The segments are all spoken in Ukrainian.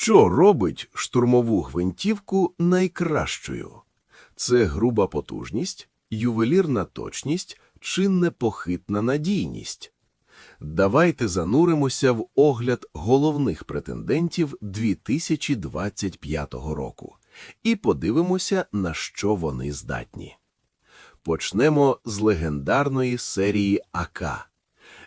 Що робить штурмову гвинтівку найкращою? Це груба потужність, ювелірна точність чи непохитна надійність? Давайте зануримося в огляд головних претендентів 2025 року і подивимося, на що вони здатні. Почнемо з легендарної серії АК.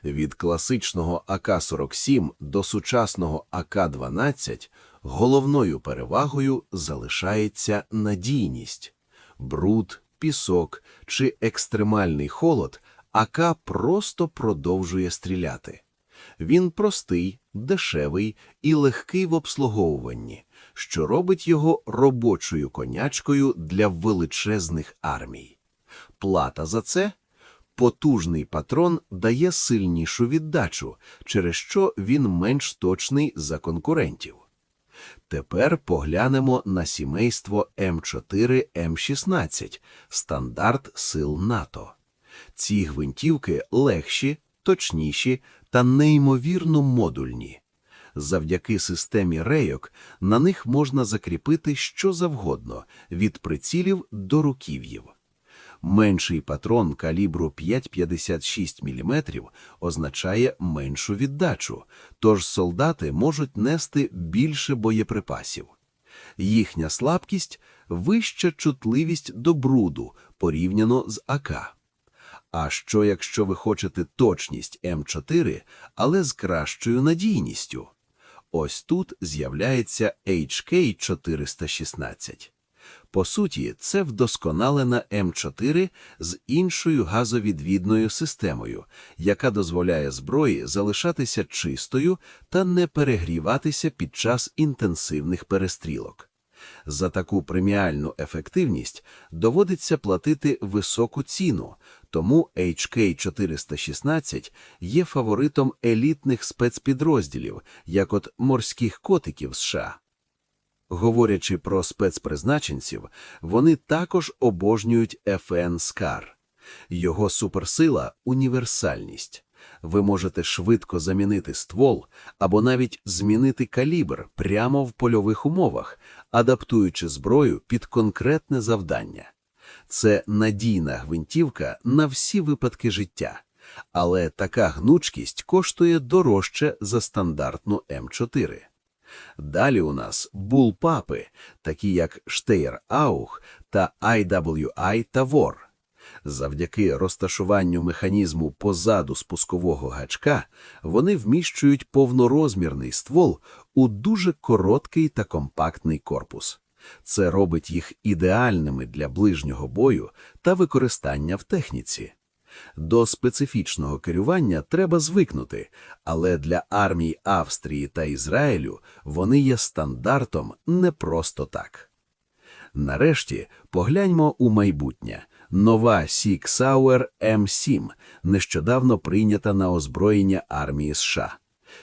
Від класичного АК-47 до сучасного АК-12 головною перевагою залишається надійність. Бруд, пісок чи екстремальний холод АК просто продовжує стріляти. Він простий, дешевий і легкий в обслуговуванні, що робить його робочою конячкою для величезних армій. Плата за це потужний патрон дає сильнішу віддачу, через що він менш точний за конкурентів. Тепер поглянемо на сімейство М4 М16 стандарт сил НАТО. Ці гвинтівки легші, точніші та неймовірно модульні. Завдяки системі рейок на них можна закріпити що завгодно від прицілів до руків'їв. Менший патрон калібру 5,56 мм означає меншу віддачу, тож солдати можуть нести більше боєприпасів. Їхня слабкість – вища чутливість до бруду порівняно з АК. А що якщо ви хочете точність М4, але з кращою надійністю? Ось тут з'являється HK416. По суті, це вдосконалена М4 з іншою газовідвідною системою, яка дозволяє зброї залишатися чистою та не перегріватися під час інтенсивних перестрілок. За таку преміальну ефективність доводиться платити високу ціну, тому HK416 є фаворитом елітних спецпідрозділів, як от морських котиків США. Говорячи про спецпризначенців, вони також обожнюють FN SCAR. Його суперсила – універсальність. Ви можете швидко замінити ствол або навіть змінити калібр прямо в польових умовах, адаптуючи зброю під конкретне завдання. Це надійна гвинтівка на всі випадки життя, але така гнучкість коштує дорожче за стандартну М4. Далі у нас булпапи, такі як Штейр Аух та IWI Тавор. Завдяки розташуванню механізму позаду спускового гачка вони вміщують повнорозмірний ствол у дуже короткий та компактний корпус. Це робить їх ідеальними для ближнього бою та використання в техніці. До специфічного керування треба звикнути, але для армій Австрії та Ізраїлю вони є стандартом не просто так. Нарешті погляньмо у майбутнє. Нова Sig Sauer M7 нещодавно прийнята на озброєння армії США.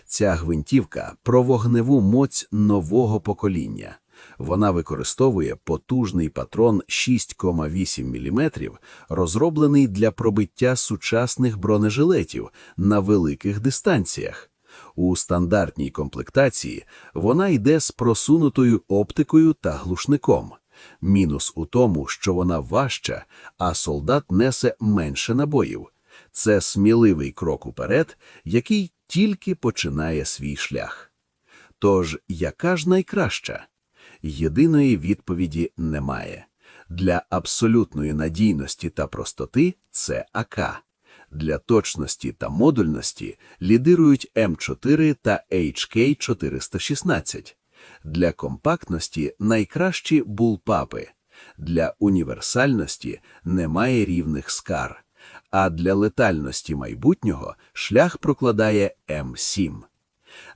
Ця гвинтівка про вогневу моць нового покоління. Вона використовує потужний патрон 6,8 мм, розроблений для пробиття сучасних бронежилетів на великих дистанціях. У стандартній комплектації вона йде з просунутою оптикою та глушником. Мінус у тому, що вона важча, а солдат несе менше набоїв. Це сміливий крок уперед, який тільки починає свій шлях. Тож, яка ж найкраща? Єдиної відповіді немає. Для абсолютної надійності та простоти це АК. Для точності та модульності лідирують М4 та HK416. Для компактності найкращі булпапи. Для універсальності немає рівних скар. А для летальності майбутнього шлях прокладає М7.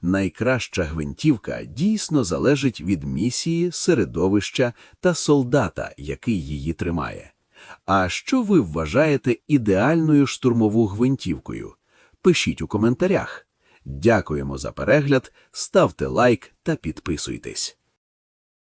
Найкраща гвинтівка дійсно залежить від місії, середовища та солдата, який її тримає. А що ви вважаєте ідеальною штурмову гвинтівкою? Пишіть у коментарях. Дякуємо за перегляд, ставте лайк та підписуйтесь.